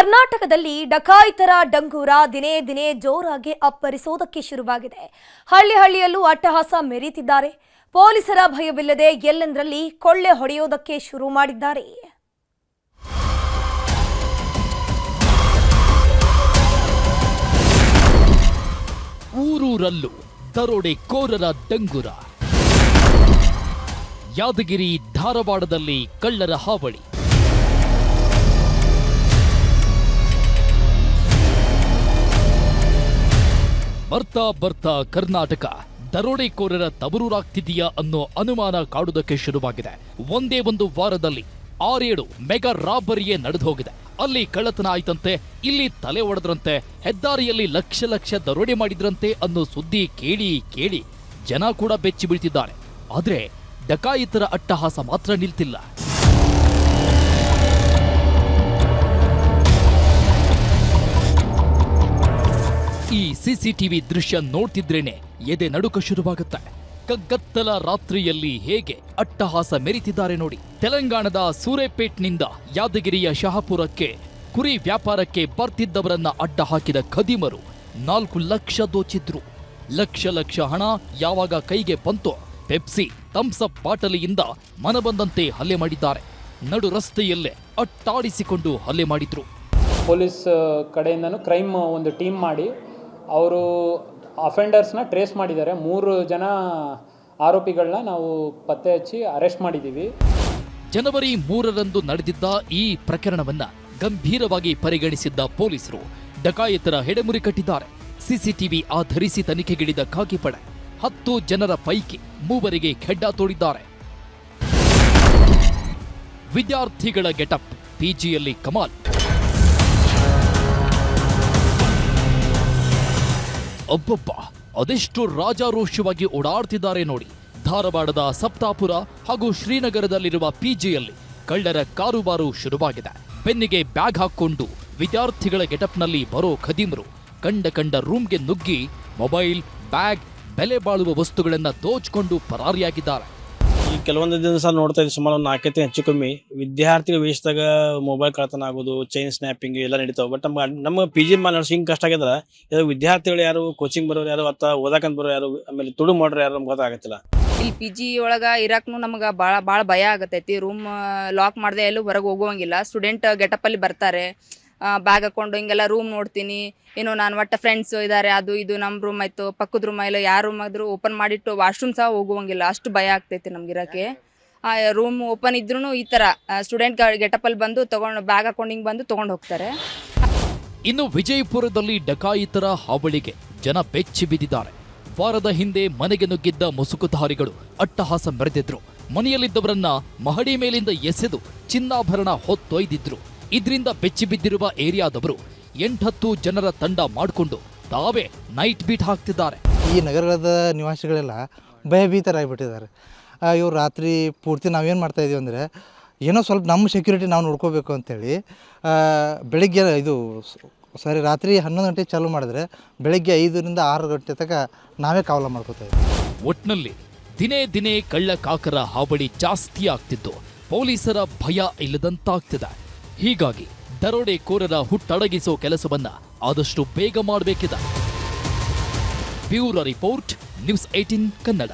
ಕರ್ನಾಟಕದಲ್ಲಿ ಡಕಾಯಿತರ ಡಂಗೂರ ದಿನೇ ದಿನೇ ಜೋರಾಗಿ ಅಪ್ಪರಿಸೋದಕ್ಕೆ ಶುರುವಾಗಿದೆ. ಹಳ್ಳಿ ಹಳ್ಳಿಯಲ್ಲೂ ಅಟ್ಟಹಾಸ ಮೆರೀತಿದ್ದಾರೆ. ಪೊಲೀಸರ ಭಯವಿಲ್ಲದೆ ಎಲ್ಲೆಂದರಲ್ಲಿ ಕೊಳ್ಳೆ ಹೊಡೆಯೋದಕ್ಕೆ ಶುರು ಮಾಡಿದ್ದಾರೆ. ಊರೂರಲ್ಲೂ ದರೋಡೆ ಕೋರರ ಡಂಗುರ. ಯಾದಗಿರಿ ಧಾರವಾಡದಲ್ಲಿ ಕಳ್ಳರ ಹಾವಳಿ. ಬರ್ತಾ ಬರ್ತಾ ಕರ್ನಾಟಕ. ದರೋಡೆಕೋರರ ತಬರೂರಾಗ್ತಿದೆಯಾ ಅನ್ನೋ ಅನುಮಾನ ಕಾಡುವುದಕ್ಕೆ ಶುರುವಾಗಿದೆ. ಒಂದೇ ಒಂದು ವಾರದಲ್ಲಿ ಆರೇಳು ಮೆಗಾ ರಾಬರಿಯೇ ನಡೆದು ಹೋಗಿದೆ ಅಲ್ಲಿ ಕಳ್ಳತನ ಆಯ್ತಂತೆ, ಇಲ್ಲಿ ತಲೆ ಒಡೆದ್ರಂತೆ, ಹೆದ್ದಾರಿಯಲ್ಲಿ ಲಕ್ಷ ಲಕ್ಷ ದರೋಡೆ ಮಾಡಿದ್ರಂತೆ ಅನ್ನೋ ಸುದ್ದಿ ಕೇಳಿ ಕೇಳಿ ಜನ ಕೂಡ ಬೆಚ್ಚಿ ಬೀಳ್ತಿದ್ದಾರೆ ಆದ್ರೆ ಡಕಾಯಿತರ ಅಟ್ಟಹಾಸ ಮಾತ್ರ ನಿಲ್ತಿಲ್ಲ. ಸಿಸಿಟಿವಿ ದೃಶ್ಯ ನೋಡ್ತಿದ್ರೇನೆ ಎದೆ ನಡುಕ ಶುರುವಾಗುತ್ತೆ. ಕಗ್ಗತ್ತಲ ರಾತ್ರಿಯಲ್ಲಿ ಹೇಗೆ ಅಟ್ಟಹಾಸ ಮೆರಿತಿದ್ದಾರೆ ನೋಡಿ. ತೆಲಂಗಾಣದ ಸೂರೆಪೇಟ್ನಿಂದ ಯಾದಗಿರಿಯ ಶಹಾಪುರಕ್ಕೆ ಕುರಿ ವ್ಯಾಪಾರಕ್ಕೆ ಬರ್ತಿದ್ದವರನ್ನ ಅಡ್ಡ ಹಾಕಿದ ಖದೀಮರು ನಾಲ್ಕು ಲಕ್ಷ ದೋಚಿದ್ರು. ಲಕ್ಷ ಲಕ್ಷ ಹಣ ಯಾವಾಗ ಕೈಗೆ ಬಂತೋ ಪೆಪ್ಸಿ ಥಮ್ಸಪ್ ಬಾಟಲಿಯಿಂದ ಮನಬಂದಂತೆ ಹಲ್ಲೆ ಮಾಡಿದ್ದಾರೆ. ನಡು ರಸ್ತೆಯಲ್ಲೇ ಅಟ್ಟಾಡಿಸಿಕೊಂಡು ಹಲ್ಲೆ ಮಾಡಿದ್ರು. ಪೊಲೀಸ್ ಕಡೆಯಿಂದನೂ ಕ್ರೈಮ್ ಒಂದು ಟೀಮ್ ಮಾಡಿ ಅವರು ಅಫೆಂಡರ್ಸ್ನ ಟ್ರೇಸ್ ಮಾಡಿದ್ದಾರೆ. ಮೂರು ಜನ ಆರೋಪಿಗಳನ್ನ ನಾವು ಪತ್ತೆ ಹಚ್ಚಿ ಅರೆಸ್ಟ್ ಮಾಡಿದ್ದೀವಿ ಜನವರಿ ಮೂರರಂದು ನಡೆದಿದ್ದ ಈ ಪ್ರಕರಣವನ್ನ ಗಂಭೀರವಾಗಿ ಪರಿಗಣಿಸಿದ್ದ ಪೊಲೀಸರು ಡಕಾಯತರ ಹೆಡೆಮುರಿ ಕಟ್ಟಿದ್ದಾರೆ. ಸಿಸಿಟಿವಿ ಆಧರಿಸಿ ತನಿಖೆಗಿಳಿದ ಖಾಕಿ ಪಡೆ ಹತ್ತು ಜನರ ಪೈಕಿ ಮೂವರಿಗೆ ಖೆಡ್ಡ ತೋಡಿದ್ದಾರೆ. ವಿದ್ಯಾರ್ಥಿಗಳ ಗೆಟಪ್, ಪಿಜಿಯಲ್ಲಿ ಕಮಾಲ್ ಅಬ್ಬಬ್ಬ! ಅದೆಷ್ಟು ರಾಜಾರೋಷವಾಗಿ ಓಡಾಡ್ತಿದ್ದಾರೆ ನೋಡಿ. ಧಾರವಾಡದ ಸಪ್ತಾಪುರ ಹಾಗೂ ಶ್ರೀನಗರದಲ್ಲಿರುವ ಪಿಜಿಯಲ್ಲಿ ಕಳ್ಳರ ಕಾರುಬಾರು ಶುರುವಾಗಿದೆ. ಬೆನ್ನಿಗೆ ಬ್ಯಾಗ್ ಹಾಕ್ಕೊಂಡು ವಿದ್ಯಾರ್ಥಿಗಳ ಗೆಟಪ್ನಲ್ಲಿ ಬರೋ ಖದೀಮರು ಕಂಡ ಕಂಡ ರೂಮ್ಗೆ ನುಗ್ಗಿ ಮೊಬೈಲ್, ಬ್ಯಾಗ್, ಬೆಲೆ ಬಾಳುವ ವಸ್ತುಗಳನ್ನು ದೋಚಿಕೊಂಡು ಪರಾರಿಯಾಗಿದ್ದಾರೆ. ಈ ಕೆಲವೊಂದು ದಿವಸ ನೋಡ್ತಾ ಇದ್ದೀವಿ ಸುಮಾರು ಒಂದು ನಾಲ್ಕೈದು ಹೆಚ್ಚು ಕಮ್ಮಿ. ವಿದ್ಯಾರ್ಥಿಗಳ ವಯಸ್ಸದಾಗ ಮೊಬೈಲ್ ಕಳ್ತನ ಆಗೋದು ಚೈನ್ ಸ್ನ್ಯಾಪಿಂಗ್ ಎಲ್ಲ ನಡೀತಾವೆ. ಬಟ್ ನಮ್ಮ ನಮ್ಮ ಪಿ ಜಿ ಮಾಡಿ ಹಿಂಗೆ ಕಷ್ಟ ಆಗ್ಯದ ಇದು ವಿದ್ಯಾರ್ಥಿಗಳು ಯಾರು ಕೋಚಿಂಗ್ ಬರೋರು ಯಾರು, ಅಥವಾ ಓದಾಕಂತ ಬರೋರು ಯಾರು, ಆಮೇಲೆ ತುಡು ಮಾಡೋರು ಯಾರು ನಮ್ಗೆ ಗೊತ್ತಾಗತ್ತಿಲ್ಲ. ಇಲ್ಲಿ ಪಿ ಜಿ ಒಳಗೆ ಇರಾಕ್ನು ನಮ್ಗೆ ಭಾಳ ಭಾಳ ಭಯ ಆಗತೈತಿ. ರೂಮ್ ಲಾಕ್ ಮಾಡದೆ ಎಲ್ಲೂ ಹೊರಗೆ ಹೋಗುವಂಗಿಲ್ಲ. ಸ್ಟೂಡೆಂಟ್ ಗೆಟಪಲ್ಲಿ ಬರ್ತಾರೆ. ಬ್ಯಾಗ್ ಹಾಕೊಂಡು ಹಿಂಗೆಲ್ಲ ರೂಮ್ ನೋಡ್ತೀನಿ. ಏನೋ ನಾನು ಒಟ್ಟ ಫ್ರೆಂಡ್ಸ್ ಇದ್ದಾರೆ ಅದು ಇದು ನಮ್ಮ ರೂಮ್ ಆಯಿತು, ಪಕ್ಕದ ರೂಮ್ ಇಲ್ಲ, ಯಾರ ರೂಮ್ ಆದರೂ ಓಪನ್ ಮಾಡಿಟ್ಟು ವಾಶ್ರೂಮ್ ಸಹ ಹೋಗುವಂಗಿಲ್ಲ, ಅಷ್ಟು ಭಯ ಆಗ್ತೈತಿ ನಮ್ಗೆ ಇರೋಕ್ಕೆ. ರೂಮ್ ಓಪನ್ ಇದ್ರೂ ಈ ಥರ ಸ್ಟೂಡೆಂಟ್ ಗೆಟಪಲ್ಲಿ ಬಂದು ತೊಗೊಂಡು ಬ್ಯಾಗ್ ಹಾಕೊಂಡು ಹಿಂಗೆ ಬಂದು ತೊಗೊಂಡು ಹೋಗ್ತಾರೆ. ಇನ್ನು ವಿಜಯಪುರದಲ್ಲಿ ಡಕಾಯಿತರ ಹಾವಳಿಗೆ ಜನ ಬೆಚ್ಚಿ ಬಿದ್ದಿದ್ದಾರೆ. ವಾರದ ಹಿಂದೆ ಮನೆಗೆ ನುಗ್ಗಿದ್ದ ಮುಸುಕುಧಾರಿಗಳು ಅಟ್ಟಹಾಸ ಮೆರೆದಿದ್ರು. ಮನೆಯಲ್ಲಿದ್ದವರನ್ನ ಮಹಡಿ ಮೇಲಿಂದ ಎಸೆದು ಚಿನ್ನಾಭರಣ ಹೊತ್ತೊಯ್ದಿದ್ರು. ಇದರಿಂದ ಬೆಚ್ಚಿ ಬಿದ್ದಿರುವ ಏರಿಯಾದವರು ಎಂಟತ್ತು ಜನರ ತಂಡ ಮಾಡಿಕೊಂಡು ತಾವೇ ನೈಟ್ ಬೀಟ್ ಹಾಕ್ತಿದ್ದಾರೆ. ಈ ನಗರದ ನಿವಾಸಿಗಳೆಲ್ಲ ಭಯಭೀತರಾಗಿಬಿಟ್ಟಿದ್ದಾರೆ. ಇವ್ರು ರಾತ್ರಿ ಪೂರ್ತಿ ನಾವೇನು ಮಾಡ್ತಾಯಿದ್ದೀವಿ ಅಂದರೆ ಏನೋ ಸ್ವಲ್ಪ ನಮ್ಮ ಸೆಕ್ಯೂರಿಟಿ ನಾವು ನೋಡ್ಕೋಬೇಕು ಅಂತೇಳಿ ಬೆಳಗ್ಗೆ ಬೆಳಿಗ್ಗೆ ಇದು ಸಾರಿ ರಾತ್ರಿ ಹನ್ನೊಂದು ಗಂಟೆ ಚಾಲೂ ಮಾಡಿದ್ರೆ ಬೆಳಗ್ಗೆ ಐದರಿಂದ ಆರು ಗಂಟೆ ತನಕ ನಾವೇ ಕಾವಲ ಮಾಡ್ಕೋತಾ ಇದ್ದೀವಿ ಒಟ್ಟಿನಲ್ಲಿ ದಿನೇ ದಿನೇ ಕಳ್ಳ ಕಾಕರ ಹಾವಳಿ ಜಾಸ್ತಿ ಆಗ್ತಿದ್ದು. ಪೊಲೀಸರ ಭಯ ಇಲ್ಲದಂತಾಗ್ತಿದೆ. ಹೀಗಾಗಿ ದರೋಡೆಕೋರರ ಹುಟ್ಟಡಗಿಸೋ ಕೆಲಸವನ್ನ ಆದಷ್ಟು ಬೇಗ ಮಾಡಬೇಕಿದೆ. Bureau report news eighteen Kannada.